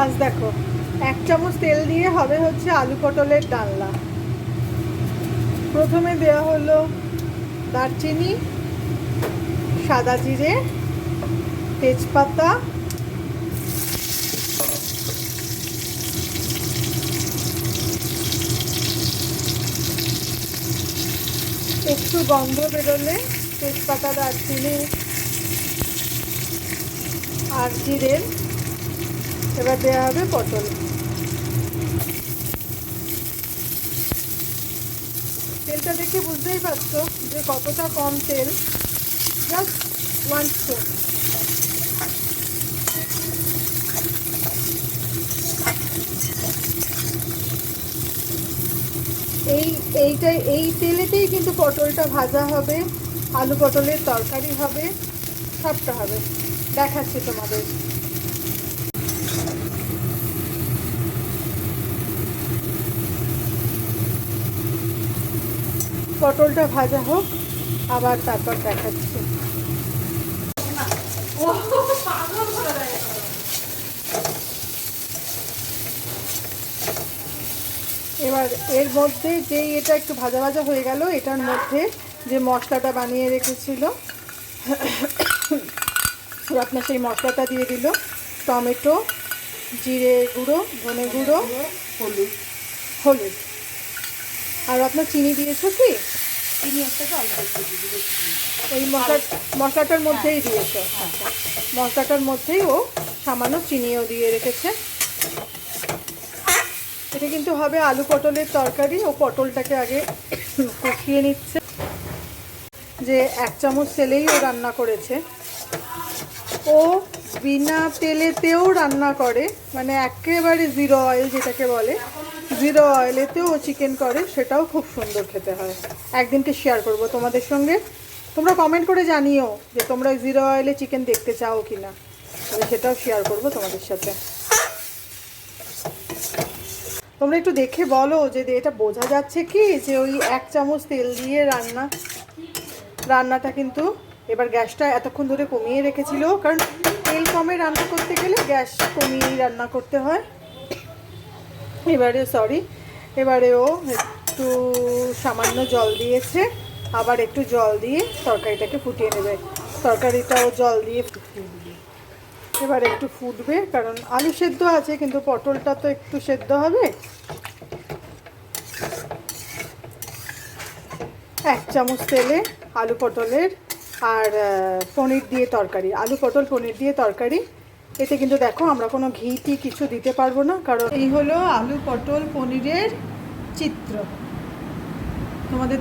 আজ দেখো, এক চামচ তেল দিয়ে হবে হচ্ছে আলু পটলের ডালনা। প্রথমে দেওয়া হলো দারচিনি, সাদা জিরে, তেজপাতা, একটু গন্ধ বেরোলে তেজপাতা, দারচিনি আর জিরের এবার দেওয়া হবে পটল। তেলটা দেখে বুঝতেই পারছ যে কতটা কম তেল। জাস্ট ওয়ান স্পুন এই এইটাই এই তেলেতেই কিন্তু পটলটা ভাজা হবে, আলু পটলের তরকারি হবে, সবটা হবে। দেখাচ্ছি তোমাদের। পটলটা ভাজা হোক, আবার তারপর দেখাচ্ছি। এবার এর মধ্যে যেই এটা একটু ভাজা ভাজা হয়ে গেল, এটার মধ্যে যে মশলাটা বানিয়ে রেখেছিল আপনার সেই মশলাটা দিয়ে দিল টমেটো, জিরে গুঁড়ো, ধনে গুঁড়ো, হলুদ। হলুদ। আর আপনার চিনি দিয়েছ কি? চিনি একটা অল্প। ওই মশলা মশলাটার মধ্যেই দিয়েছ। আচ্ছা। মশলাটার মধ্যেই ও সামান্য চিনিও দিয়ে রেখেছে। এটা কিন্তু হবে আলু পটলের তরকারি। ও পটলটাকে আগে কষিয়ে নিচ্ছে। যে এক চামচ তেলেই ও রান্না করেছে। ও বিনা তেলেতেও রান্না করে মানে একেবারে জিরো অয়েল যেটাকে বলে, জিরো অয়েলেতেও ও চিকেন করে, সেটাও খুব সুন্দর খেতে হয়। একদিনকে শেয়ার করব তোমাদের সঙ্গে। তোমরা কমেন্ট করে জানিও যে তোমরা জিরো অয়েলে চিকেন দেখতে চাও কি না সেটাও শেয়ার করব তোমাদের সাথে। তোমরা একটু দেখে বলো যে এটা বোঝা যাচ্ছে কি যে ওই এক চামচ তেল দিয়ে রান্না রান্নাটা কিন্তু এবার গ্যাসটা এতক্ষণ ধরে কমিয়ে রেখেছিল, কারণ তেল কমে রান্না করতে গেলে গ্যাস কমিয়েই রান্না করতে হয়। এবারে সরি এবারে ও একটু সামান্য জল দিয়েছে, আবার একটু জল দিয়ে তরকারিটাকে ফুটিয়ে নেবে। তরকারিটাও জল দিয়ে ফুটিয়ে দিবে এবার একটু ফুটবে, কারণ আলু সেদ্ধ আছে, কিন্তু পটলটা তো একটু সেদ্ধ হবে। এক চামচ তেলে আলু পটলের আর পনির দিয়ে তরকারি। আলু পটল, পনির দিয়ে তরকারি। এতে কিন্তু দেখো আমরা কোনো ঘি, টি কিছু দিতে পারব না, কারণ এই হলো আলু পটল, পনিরের চিত্র। তোমাদের